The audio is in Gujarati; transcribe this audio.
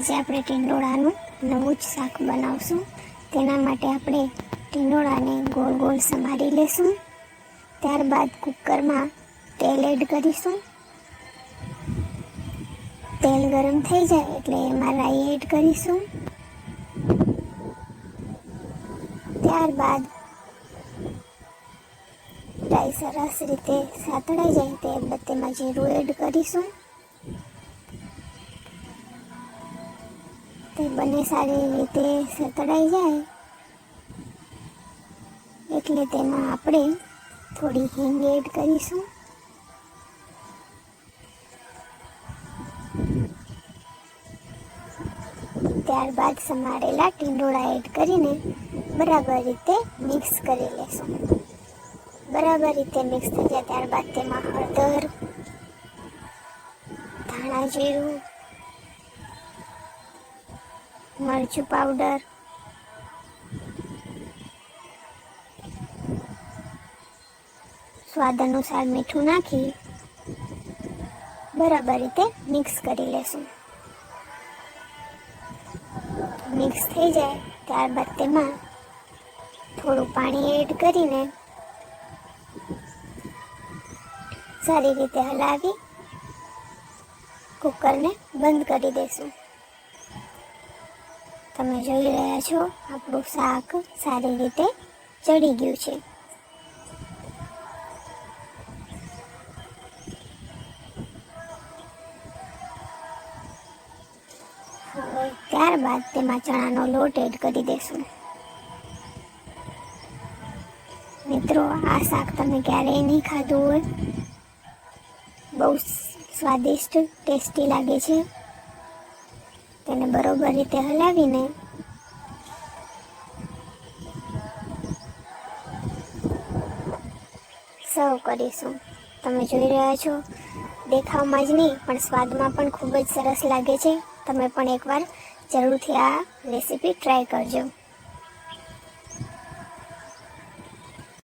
આજે આપણે ટીંડોળાનું નવું જ શાક બનાવશું. તેના માટે આપણે ટીંડોળાને ગોળ ગોળ સમારી લેશું. ત્યારબાદ કુકરમાં તેલ એડ કરીશું. તેલ ગરમ થઈ જાય એટલે એમાં રાઈ એડ કરીશું. ત્યારબાદ રાઈ સરસ રીતે સાતળાઈ જાય તે તેમાં જીરું એડ કરીશું. તે બંને સારી રીતે સતળાઈ જાય એટલે તેમાં આપણે થોડી હિંગ એડ કરીશું. ત્યારબાદ સમારેલા ટીંડોળા એડ કરીને બરાબર રીતે મિક્સ કરી લેશું. બરાબર રીતે મિક્સ થઈ જાય ત્યારબાદ તેમાં હળદર, ધાણા જીરું મરચું પાવડર સ્વાદ અનુસાર મીઠું નાખી બરાબર રીતે મિક્સ કરી લેશું. મિક્સ થઈ જાય ત્યારબાદ તેમાં થોડું પાણી એડ કરીને સારી રીતે હલાવી કુકરને બંધ કરી દેશું. તમે જોઈ રહ્યા છો આપણું શાક સારી રીતે ચડી ગયું છે. હવે ત્યારબાદ તેમાં ચણાનો લોટ એડ કરી દેશું. મિત્રો, આ શાક તમે ક્યારેય નહીં ખાધું હોય. બહુ સ્વાદિષ્ટ, ટેસ્ટી લાગે છે. તેને બરોબર રીતે હલાવીને સર્વ કરીશું. તમે જોઈ રહ્યા છો, દેખાવમાં જ નહીં, પણ સ્વાદમાં પણ ખૂબ જ સરસ લાગે છે. તમે પણ એકવાર જરૂરથી આ રેસીપી ટ્રાય કરજો.